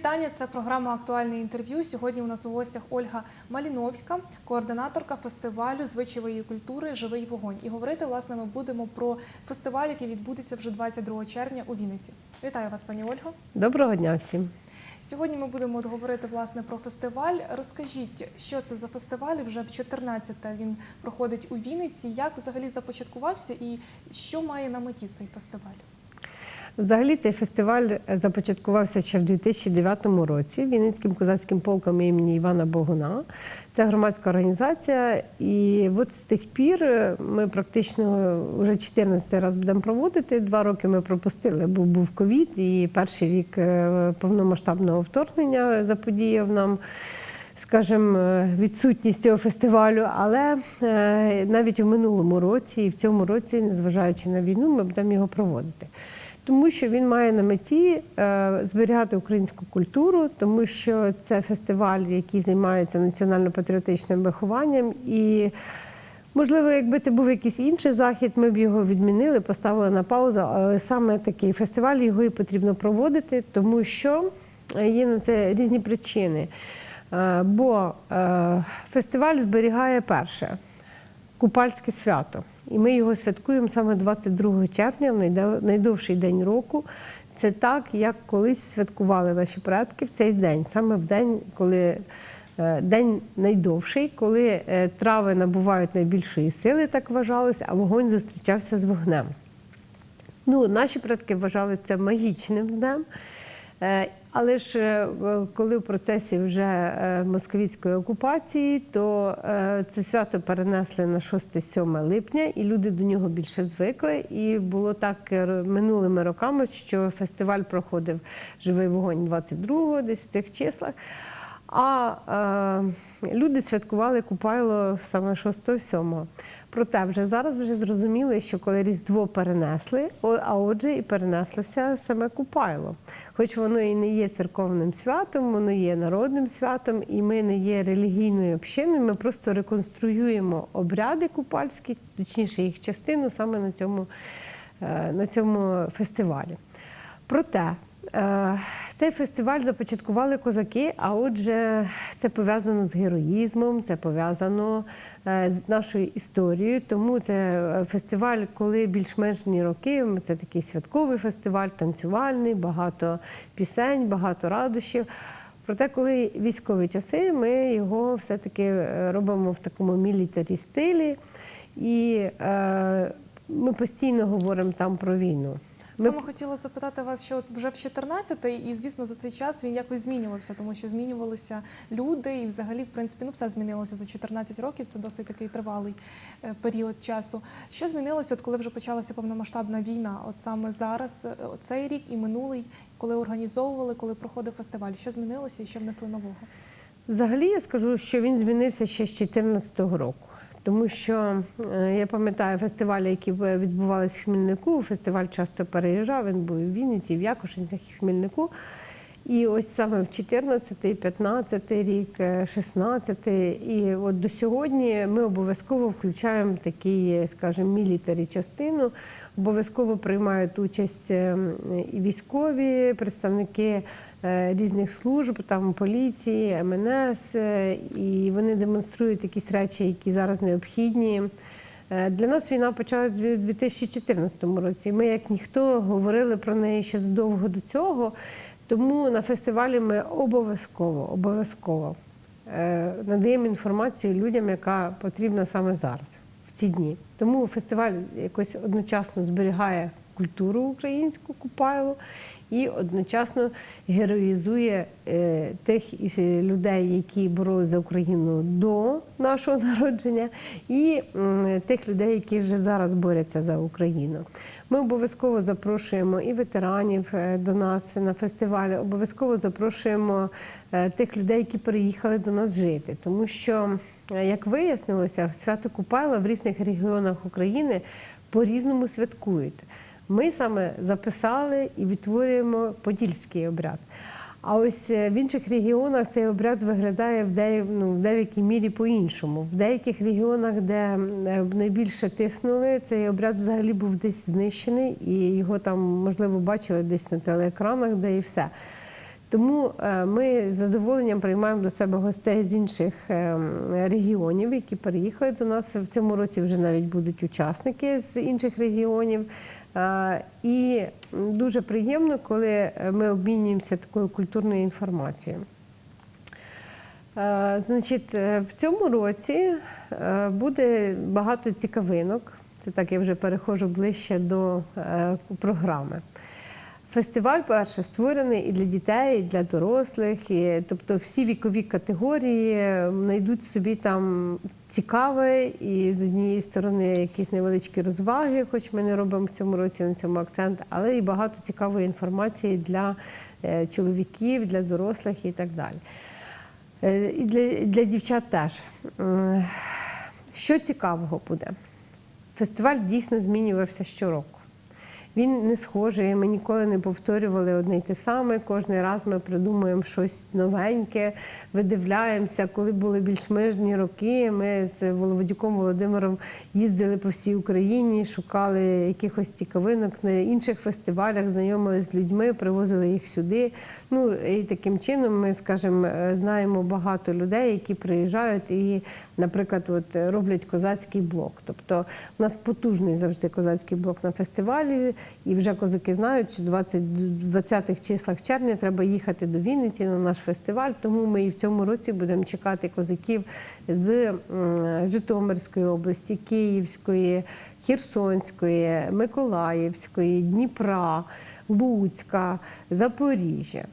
вітання. Це програма Актуальне інтерв'ю. Сьогодні у нас у гостях Ольга Маліновська, координаторка фестивалю звичаєвої культури Живий вогонь. І говорити власне ми будемо про фестиваль, який відбудеться вже 22 червня у Вінниці. Вітаю вас, пані Ольго. Доброго дня всім. Сьогодні ми будемо говорити власне про фестиваль. Розкажіть, що це за фестиваль? Вже в 14-те він проходить у Вінниці. Як взагалі започаткувався і що має на меті цей фестиваль? Взагалі цей фестиваль започаткувався ще в 2009 році Вінницьким козацьким полком імені Івана Богуна. Це громадська організація. І от з тих пір ми практично вже 14 раз будемо проводити. Два роки ми пропустили, бо був ковід, і перший рік е, повномасштабного вторгнення заподіяв нам. Скажімо, відсутність цього фестивалю, але е, навіть у минулому році і в цьому році, незважаючи на війну, ми будемо його проводити. Тому що він має на меті е, зберігати українську культуру, тому що це фестиваль, який займається національно-патріотичним вихованням. І, можливо, якби це був якийсь інший захід, ми б його відмінили, поставили на паузу. Але саме такий фестиваль його і потрібно проводити, тому що є на це різні причини. Е, Бо е, фестиваль зберігає перше купальське свято. І ми його святкуємо саме 22 червня, в найдовший день року. Це так, як колись святкували наші предки в цей день, саме в день, коли е, день найдовший, коли е, трави набувають найбільшої сили, так вважалось, а вогонь зустрічався з вогнем. Ну, наші предки вважали це магічним днем. Е, Але ж е, коли в процесі вже московітської московської окупації, то е, це свято перенесли на 6-7 липня, і люди до нього більше звикли. І було так е, минулими роками, що фестиваль проходив живий вогонь 22-го, десь в тих числах. А е, люди святкували Купайло саме 6-7. Проте вже зараз вже зрозуміли, що коли Різдво перенесли, а отже, і перенеслося саме Купайло. Хоч воно і не є церковним святом, воно є народним святом, і ми не є релігійною общиною, ми просто реконструюємо обряди купальські, точніше їх частину саме на цьому, е, на цьому фестивалі. Проте цей фестиваль започаткували козаки, а отже, це пов'язано з героїзмом, це пов'язано е, з нашою історією. Тому це е, фестиваль, коли більш-меншні роки, це такий святковий фестиваль, танцювальний, багато пісень, багато радощів. Проте, коли військові часи, ми його все-таки е, робимо в такому мілітарі стилі, і е, ми постійно говоримо там про війну. Ми хотіла запитати вас, що вже в 14-й, і звісно, за цей час він якось змінювався, тому що змінювалися люди, і взагалі, в принципі, ну все змінилося за 14 років. Це досить такий тривалий е, період часу. Що змінилося, от коли вже почалася повномасштабна війна? От саме зараз, е, цей рік і минулий, коли організовували, коли проходив фестиваль, що змінилося і що внесли нового? Взагалі я скажу, що він змінився ще з 2014 року. Тому що е, я пам'ятаю фестивалі, які відбувалися в Хмільнику. Фестиваль часто переїжджав, він був в Вінниці, в Якушинцях, і в Хмільнику. І ось саме в 14-й, 15-й рік, е, 16-й, і от до сьогодні ми обов'язково включаємо такі, скажімо, мілітарі частину. Обов'язково приймають участь е, і військові представники е, різних служб, там поліції, МНС, е, і вони демонструють якісь речі, які зараз необхідні. Е, Для нас війна почалася в 2014 році. Ми, як ніхто, говорили про неї ще задовго до цього. Тому на фестивалі ми обов'язково, обов'язково е, надаємо інформацію людям, яка потрібна саме зараз, в ці дні. Тому фестиваль якось одночасно зберігає культуру українську Купайло і одночасно героїзує е, тих людей, які боролися за Україну до нашого народження, і тих людей, які вже зараз борються за Україну. Ми обов'язково запрошуємо і ветеранів е, до нас на фестиваль, обов'язково запрошуємо е, тих людей, які переїхали до нас жити. Тому що, е, як вияснилося, свято Купайла в різних регіонах України по-різному святкують. Ми саме записали і відтворюємо подільський обряд. А ось е, в інших регіонах цей обряд виглядає в, де, ну, в деякій мірі по-іншому. В деяких регіонах, де е, найбільше тиснули, цей обряд взагалі був десь знищений, і його там, можливо, бачили десь на телеекранах, де і все. Тому е, ми з задоволенням приймаємо до себе гостей з інших е, регіонів, які переїхали до нас. В цьому році вже навіть будуть учасники з інших регіонів. Е, І дуже приємно, коли ми обмінюємося такою культурною інформацією. Значить, в цьому році буде багато цікавинок. Це так, я вже переходжу ближче до програми. Фестиваль, перше, створений і для дітей, і для дорослих, і, тобто всі вікові категорії е, знайдуть собі там цікаве і з однієї сторони якісь невеличкі розваги, хоч ми не робимо в цьому році на цьому акцент, але і багато цікавої інформації для е, чоловіків, для дорослих і так далі. Е, І для, для дівчат теж. Що цікавого буде? Фестиваль дійсно змінювався щороку. Він не схожий, ми ніколи не повторювали одне й те саме. Кожний раз ми придумуємо щось новеньке, видивляємося. Коли були більш мирні роки, ми з Володюком Володимиром їздили по всій Україні, шукали якихось цікавинок на інших фестивалях, знайомилися з людьми, привозили їх сюди. Ну і таким чином ми, скажімо, е, знаємо багато людей, які приїжджають і, наприклад, от роблять козацький блок. Тобто у нас потужний завжди козацький блок на фестивалі, і вже козаки знають, що 20 20-х числах червня треба їхати до Вінниці на наш фестиваль. Тому ми і в цьому році будемо чекати козаків з Житомирської області, Київської, Херсонської, Миколаївської, Дніпра, Луцька, Запоріжжя.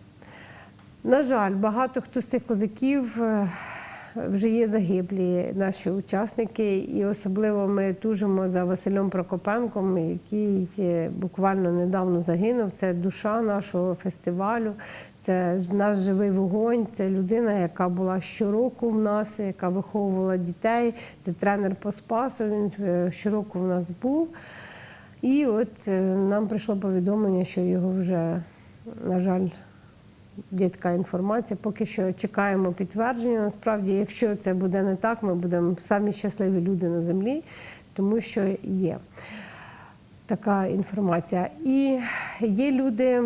На жаль, багато хто з цих козаків е, вже є загиблі наші учасники, і особливо ми тужимо за Василем Прокопенком, який буквально недавно загинув. Це душа нашого фестивалю, це наш живий вогонь. Це людина, яка була щороку в нас, яка виховувала дітей. Це тренер по спасу. Він е, щороку в нас був. І от е, нам прийшло повідомлення, що його вже, на жаль, є така інформація. Поки що чекаємо підтвердження. Насправді, якщо це буде не так, ми будемо самі щасливі люди на землі, тому що є така інформація. І є люди,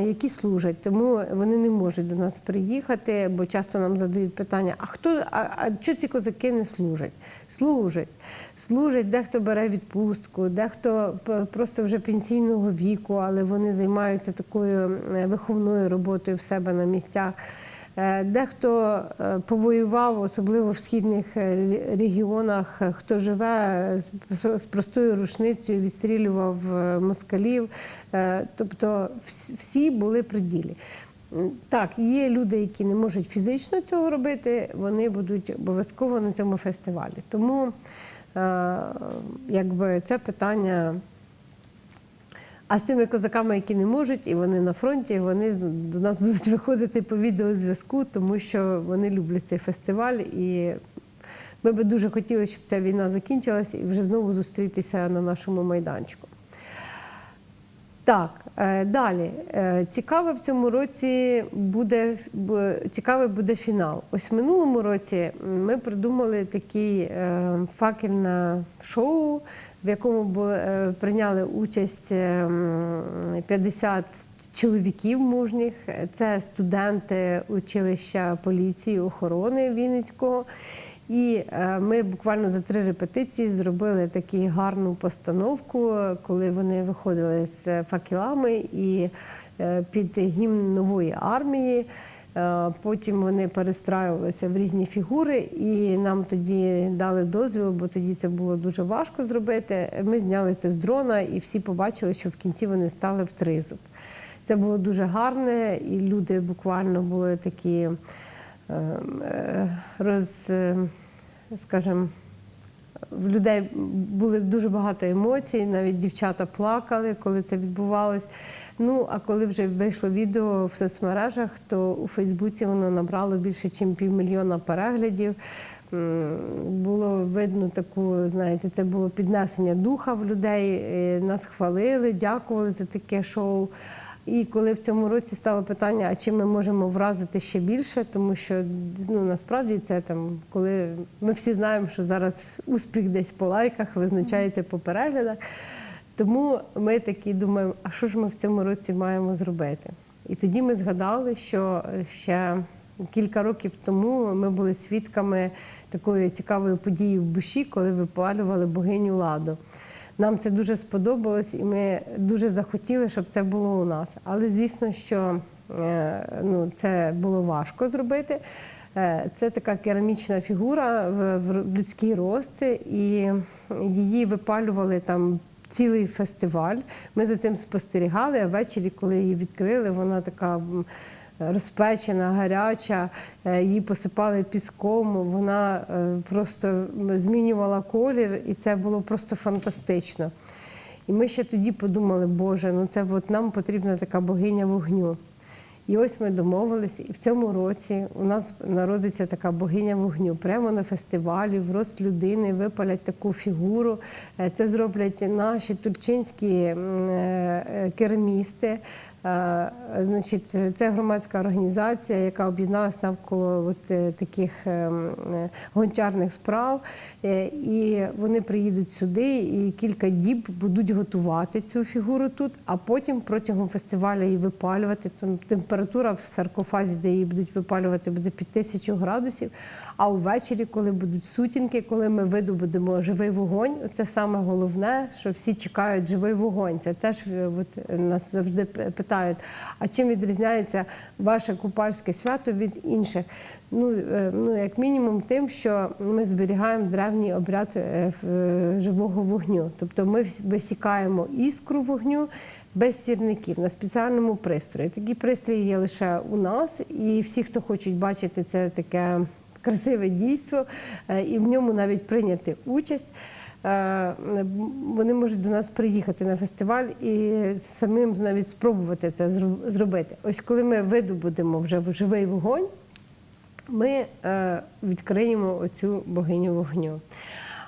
які служать, тому вони не можуть до нас приїхати, бо часто нам задають питання: а хто, а, а чого ці козаки не служать? Служать. Служать, дехто бере відпустку, дехто просто вже пенсійного віку, але вони займаються такою виховною роботою в себе на місцях. Е, Дехто е, повоював, особливо в східних е, регіонах, хто живе з- простою рушницею, відстрілював москалів. Тобто всі були при ділі. Так, є люди, які не можуть фізично цього робити, вони будуть обов'язково на цьому фестивалі. Тому якби це питання. А з тими козаками, які не можуть, і вони на фронті, вони до нас будуть виходити по відеозв'язку, тому що вони люблять цей фестиваль. І ми би дуже хотіли, щоб ця війна закінчилась і вже знову зустрітися на нашому майданчику. Так, е, далі. Е, Цікаве в цьому році буде цікавий буде фінал. Ось в минулому році ми придумали такий е, факельне шоу, в якому були, е, прийняли участь е, 50 чоловіків мужніх. Це студенти училища поліції охорони Вінницького. І е, ми буквально за три репетиції зробили таку гарну постановку, коли вони виходили з факелами і е, під гімн нової армії. Е, Потім вони перестраювалися в різні фігури, і нам тоді дали дозвіл, бо тоді це було дуже важко зробити. Ми зняли це з дрона, і всі побачили, що в кінці вони стали в тризуб. Це було дуже гарне, і люди буквально були такі е, е, роз, е, скажімо, в людей були дуже багато емоцій, навіть дівчата плакали, коли це відбувалось. Ну а коли вже вийшло відео в соцмережах, то у Фейсбуці воно набрало більше, ніж півмільйона переглядів. Було видно таку, знаєте, це було піднесення духа в людей. Нас хвалили, дякували за таке шоу. І коли в цьому році стало питання, а чим ми можемо вразити ще більше, тому що ну насправді це там, коли ми всі знаємо, що зараз успіх десь по лайках визначається по переглядах. Тому ми такі думаємо, а що ж ми в цьому році маємо зробити? І тоді ми згадали, що ще кілька років тому ми були свідками такої цікавої події в Буші, коли випалювали богиню ладу. Нам це дуже сподобалось, і ми дуже захотіли, щоб це було у нас. Але звісно, що е, ну, це було важко зробити. Е, Це така керамічна фігура в людський рост, і її випалювали там цілий фестиваль. Ми за цим спостерігали, а ввечері, коли її відкрили, вона така. Розпечена, гаряча, е, її посипали піском, вона е, просто змінювала колір, і це було просто фантастично. І ми ще тоді подумали, Боже, ну це от нам потрібна така богиня вогню. І ось ми домовилися, і в цьому році у нас народиться така богиня вогню. Прямо на фестивалі, в рост людини випалять таку фігуру. Е, Це зроблять наші тульчинські керамісти. Е, Значить, це громадська організація, яка об'єдналась навколо от е, таких е, м, е, гончарних справ. І вони приїдуть сюди і кілька діб будуть готувати цю фігуру тут, а потім протягом фестивалю її випалювати. Там температура в саркофазі, де її будуть випалювати, буде під тисячу градусів. А увечері, коли будуть сутінки, коли ми видобудемо живий вогонь, це саме головне, що всі чекають живий вогонь. Це теж от, нас завжди п- питають, а чим відрізняється ваше купальське свято від інших? Ну, е, ну як мінімум, тим, що ми зберігаємо древній обряд е, е, живого вогню. Тобто ми висікаємо іскру вогню без сірників на спеціальному пристрої. Такі пристрої є лише у нас, і всі, хто хочуть бачити це таке красиве дійство, і в ньому навіть прийняти участь. Е, Вони можуть до нас приїхати на фестиваль і самим навіть спробувати це зробити. Ось коли ми видобудемо вже в живий вогонь, ми е, відкриємо оцю богиню вогню.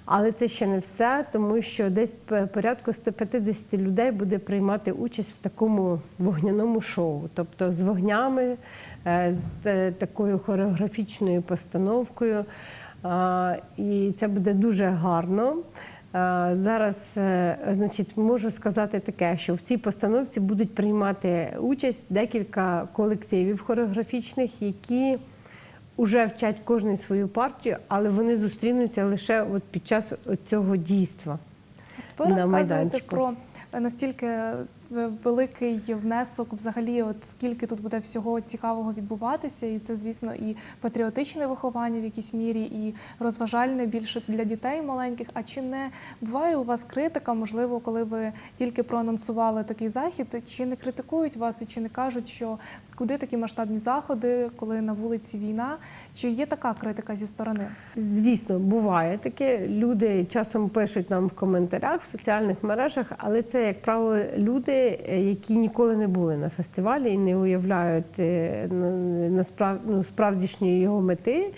Але це ще не все, тому що десь порядку 150 людей буде приймати участь в такому вогняному шоу, тобто з вогнями, е, з такою хореографічною постановкою. І це буде дуже гарно. Зараз, е, значить, можу сказати таке, що в цій постановці будуть приймати участь декілька колективів хореографічних, які Уже вчать кожний свою партію, але вони зустрінуться лише от під час от цього дійства. Ви на розказуєте майданчику. про е, настільки великий внесок, взагалі, от скільки тут буде всього цікавого відбуватися, і це, звісно, і патріотичне виховання в якійсь мірі, і розважальне більше для дітей маленьких. А чи не буває у вас критика? Можливо, коли ви тільки проанонсували такий захід, чи не критикують вас і чи не кажуть, що куди такі масштабні заходи, коли на вулиці війна? Чи є така критика зі сторони? Звісно, буває таке. Люди часом пишуть нам в коментарях в соціальних мережах, але це, як правило, люди, які ніколи не були на фестивалі і не уявляють насправді ну, справдішньої його мети.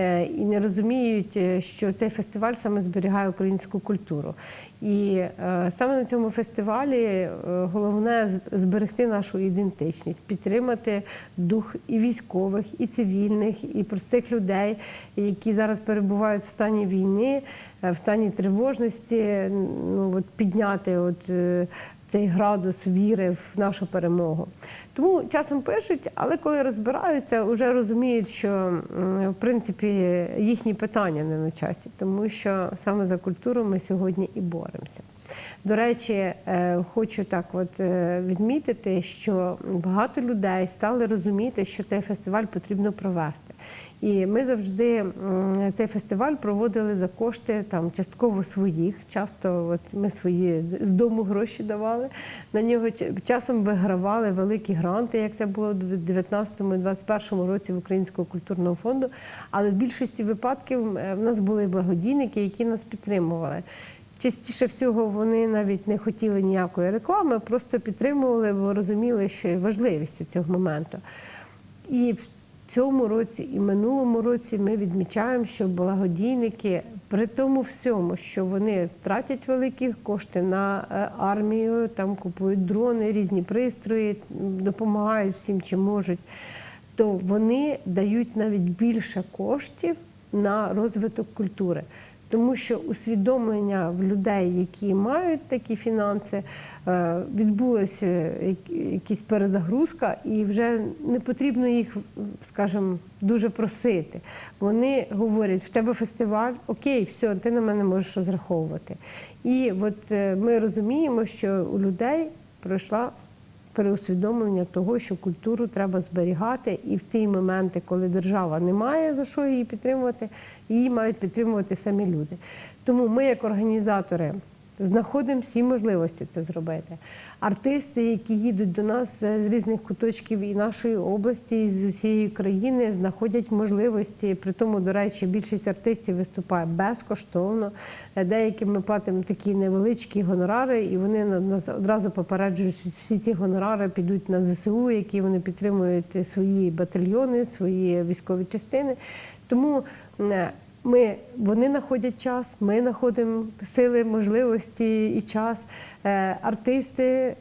Е, І не розуміють, е, що цей фестиваль саме зберігає українську культуру. І е, саме на цьому фестивалі головне зберегти нашу ідентичність, підтримати дух і військових, і цивільних, і простих людей, які зараз перебувають в стані війни, в стані тривожності. Ну от підняти от. Цей градус віри в нашу перемогу. Тому часом пишуть, але коли розбираються, вже розуміють, що в принципі їхні питання не на часі, тому що саме за культуру ми сьогодні і боремося. До речі, е, хочу так от е, відмітити, що багато людей стали розуміти, що цей фестиваль потрібно провести. І ми завжди цей фестиваль проводили за кошти там частково своїх. Часто от ми свої з дому гроші давали. На нього часом вигравали великі гранти, як це було в 19 і 21 році в Українського культурного фонду. Але в більшості випадків е, в нас були благодійники, які нас підтримували. Частіше всього вони навіть не хотіли ніякої реклами, просто підтримували, бо розуміли, що є важливістю цього моменту. І в цьому році і минулому році ми відмічаємо, що благодійники при тому всьому, що вони тратять великі кошти на е, армію, там купують дрони, різні пристрої, допомагають всім, чим можуть, то вони дають навіть більше коштів на розвиток культури. Тому що усвідомлення в людей, які мають такі фінанси, е, відбулася як- якась перезагрузка, і вже не потрібно їх, скажімо, дуже просити. Вони говорять: в тебе фестиваль, окей, все, ти на мене можеш розраховувати. І от е, ми розуміємо, що у людей пройшла переусвідомлення того, що культуру треба зберігати, і в ті моменти, коли держава не має за що її підтримувати, її мають підтримувати самі люди. Тому ми, як організатори, знаходимо всі можливості це зробити. Артисти, які їдуть до нас е, з різних куточків і нашої області, і з усієї країни, знаходять можливості. При тому, до речі, більшість артистів виступає безкоштовно. Е, Деяким ми платимо такі невеличкі гонорари, і вони на- нас одразу попереджують, що всі ці гонорари підуть на ЗСУ, які вони підтримують свої батальйони, свої військові частини. Тому е, ми, вони знаходять час, ми знаходимо сили, можливості і час. Е, Артисти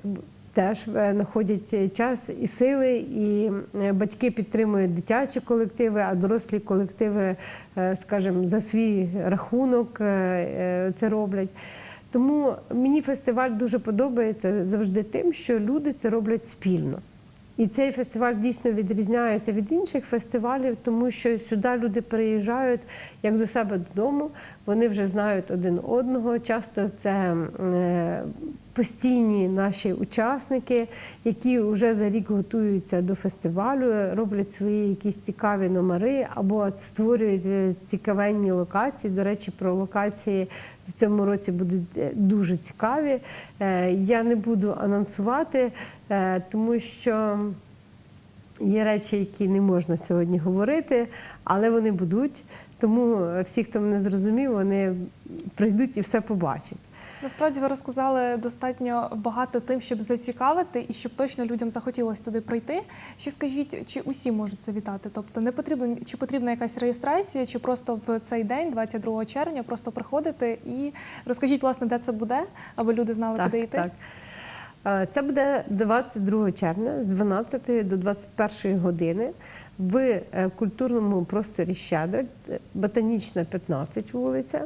теж е, знаходять час і сили, і е, батьки підтримують дитячі колективи, а дорослі колективи, скажімо, за свій рахунок це роблять. Тому мені фестиваль дуже подобається завжди тим, що люди це роблять спільно. І цей фестиваль дійсно відрізняється від інших фестивалів, тому що сюди люди приїжджають як до себе додому. Вони вже знають один одного. Часто це е, постійні наші учасники, які вже за рік готуються до фестивалю, роблять свої якісь цікаві номери або створюють е, цікавенні локації. До речі, про локації в цьому році будуть е, дуже цікаві. Е, Я не буду анонсувати, тому що. Є речі, які не можна сьогодні говорити, але вони будуть. Тому е, всі, хто мене зрозумів, вони прийдуть і все побачать. Насправді ви розказали достатньо багато тим, щоб зацікавити і щоб точно людям захотілося туди прийти. Ще скажіть, чи усі можуть це вітати? Тобто не потрібно чи потрібна якась реєстрація, чи просто в цей день, 22 червня, просто приходити і розкажіть, власне, де це буде, аби люди знали, куди йти. Так. Е, Це буде 22 червня з 12 до 21 години в е, культурному просторі Щедрик, е, ботанічна 15 вулиця.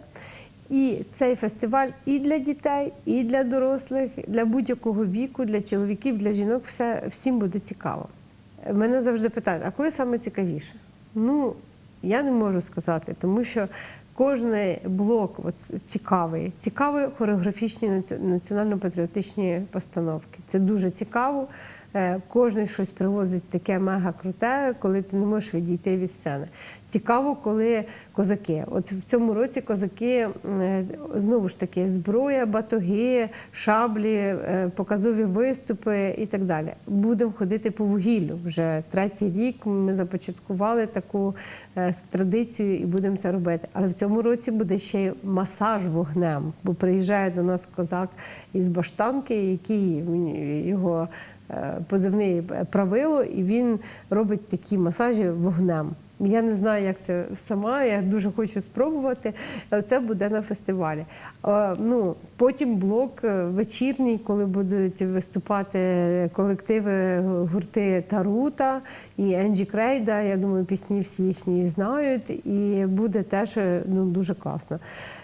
І цей фестиваль і для дітей, і для дорослих, для будь-якого віку, для чоловіків, для жінок, все, всім буде цікаво. Мене завжди питають, а коли саме цікавіше? Ну, я не можу сказати, тому що кожний блок цікавий. Цікаві хореографічні національно-патріотичні постановки. Це дуже цікаво. Е, Кожен щось привозить таке мега круте, коли ти не можеш відійти від сцени. Цікаво, коли козаки. От в цьому році козаки е, знову ж таки зброя, батоги, шаблі, е, показові виступи і так далі. Будемо ходити по вугіллю. Вже третій рік ми започаткували таку традицію і будемо це робити. Але в цьому році буде ще й масаж вогнем, бо приїжджає до нас козак із баштанки, який його позивний правило, і він робить такі масажі вогнем. Я не знаю, як це сама. Я дуже хочу спробувати. Е, Це буде на фестивалі. Е, Ну потім блок е, вечірній, коли будуть виступати колективи гурти Тарута і Енджі Крейда. Я думаю, пісні всі їхні знають, і буде теж е, ну дуже класно.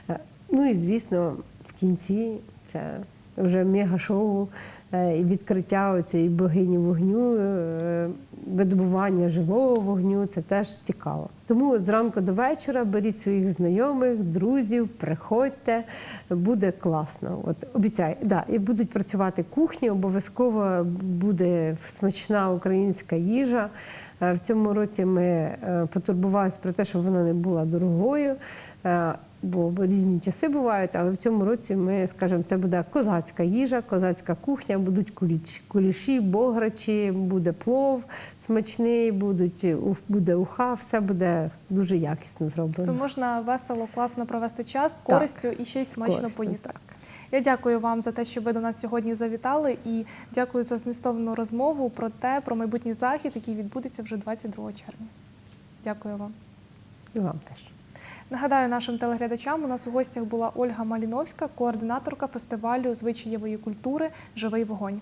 Е, Ну і звісно, в кінці це вже мега-шоу е, і відкриття цієї богині вогню, е, видобування живого вогню це теж цікаво. Тому зранку до вечора беріть своїх знайомих, друзів, приходьте, буде класно. От обіцяю, да, і будуть працювати кухні, обов'язково буде смачна українська їжа. Е, В цьому році ми потурбувалися про те, щоб вона не була дорогою. Бо різні часи бувають, але в цьому році ми скажемо, це буде козацька їжа, козацька кухня, будуть куліч- куліші, бограчі, буде плов смачний, будуть буде уха, все буде дуже якісно зроблено. То можна весело, класно провести час з Так. користю і ще й смачно Корисно, поїсти. так. Я дякую вам за те, що ви до нас сьогодні завітали, і дякую за змістовну розмову про те, про майбутній захід, який відбудеться вже 22 червня. Дякую вам. І вам теж. Нагадаю нашим телеглядачам, у нас у гостях була Ольга Маліновська, координаторка фестивалю звичаєвої культури Живий вогонь.